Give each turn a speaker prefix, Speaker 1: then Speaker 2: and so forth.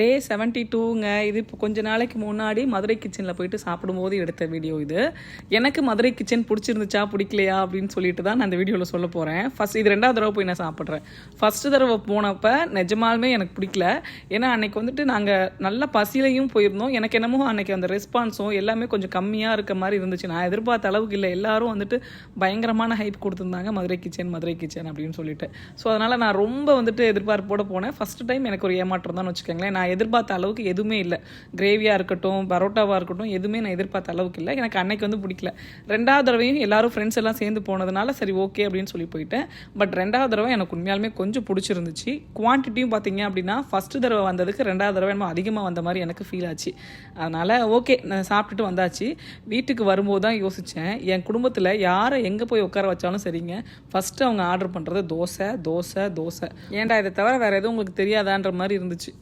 Speaker 1: டே seventy டூங்க இது இப்போ கொஞ்ச நாளைக்கு முன்னாடி மதுரை கிச்சனில் போயிட்டு சாப்பிடும்போது எடுத்த வீடியோ இது. எனக்கு மதுரை கிச்சன் பிடிச்சிருந்துச்சா பிடிக்கலையா அப்படின்னு சொல்லிட்டு தான் நான் அந்த வீடியோவில் சொல்ல போகிறேன் ஃபஸ்ட் இது ரெண்டாவது தடவை போய் நான் சாப்பிட்றேன். ஃபஸ்ட்டு தடவை போனப்போ நிஜமாலுமே எனக்கு பிடிக்கல. ஏன்னா அன்னைக்கு வந்துட்டு நாங்கள் நல்ல பசியிலையும் போயிருந்தோம். எனக்கு என்னமோ அன்னைக்கு அந்த ரெஸ்பான்ஸும் எல்லாமே கொஞ்சம் கம்மியாக இருக்க மாதிரி இருந்துச்சு. நான் எதிர்பார்த்த அளவுக்கு இல்லை. எல்லாரும் வந்துட்டு பயங்கரமான ஹைப் கொடுத்துருந்தாங்க. மதுரை கிச்சன் மதுரை கிச்சன் அப்படின்னு சொல்லிட்டு. ஸோ அதனால் நான் ரொம்ப வந்துட்டு எதிர்பார்ப்போட போனேன். ஃபஸ்ட்டு டைம் எனக்கு ஒரு ஏமாற்றம் தான் வச்சுக்கோங்களேன். நான் நான் எதிர்பார்த்த அளவுக்கு எதுவுமே இல்லை. கிரேவியாக இருக்கட்டும் பரோட்டாவாக இருக்கட்டும் எதுவுமே நான் எதிர்பார்த்த அளவுக்கு இல்லை. எனக்கு அன்னைக்கு வந்து பிடிக்கல. ரெண்டாவது தடவையும் எல்லாரும் ஃப்ரெண்ட்ஸ் எல்லாம் சேர்ந்து போனதுனால சரி ஓகே அப்படின்னு சொல்லி போயிட்டேன். பட் ரெண்டாவது தடவை எனக்கு உண்மையாலுமே கொஞ்சம் பிடிச்சிருந்துச்சு. குவான்டிட்டியும் பார்த்தீங்க அப்படின்னா ஃபஸ்ட்டு தடவை வந்ததுக்கு ரெண்டாவது தடவை என்னமோ அதிகமாக வந்த மாதிரி எனக்கு ஃபீல் ஆச்சு. அதனால் ஓகே நான் சாப்பிட்டுட்டு வந்தாச்சு. வீட்டுக்கு வரும்போது தான் யோசித்தேன் என் குடும்பத்தில் யாரை எங்கே போய் உட்கார வச்சாலும் சரிங்க. ஃபஸ்ட்டு அவங்க ஆர்டர் பண்ணுறது தோசை தோசை தோசை. ஏன்டா இதை தவிர வேறு எதுவும் உங்களுக்கு தெரியாதான்ற மாதிரி இருந்துச்சு?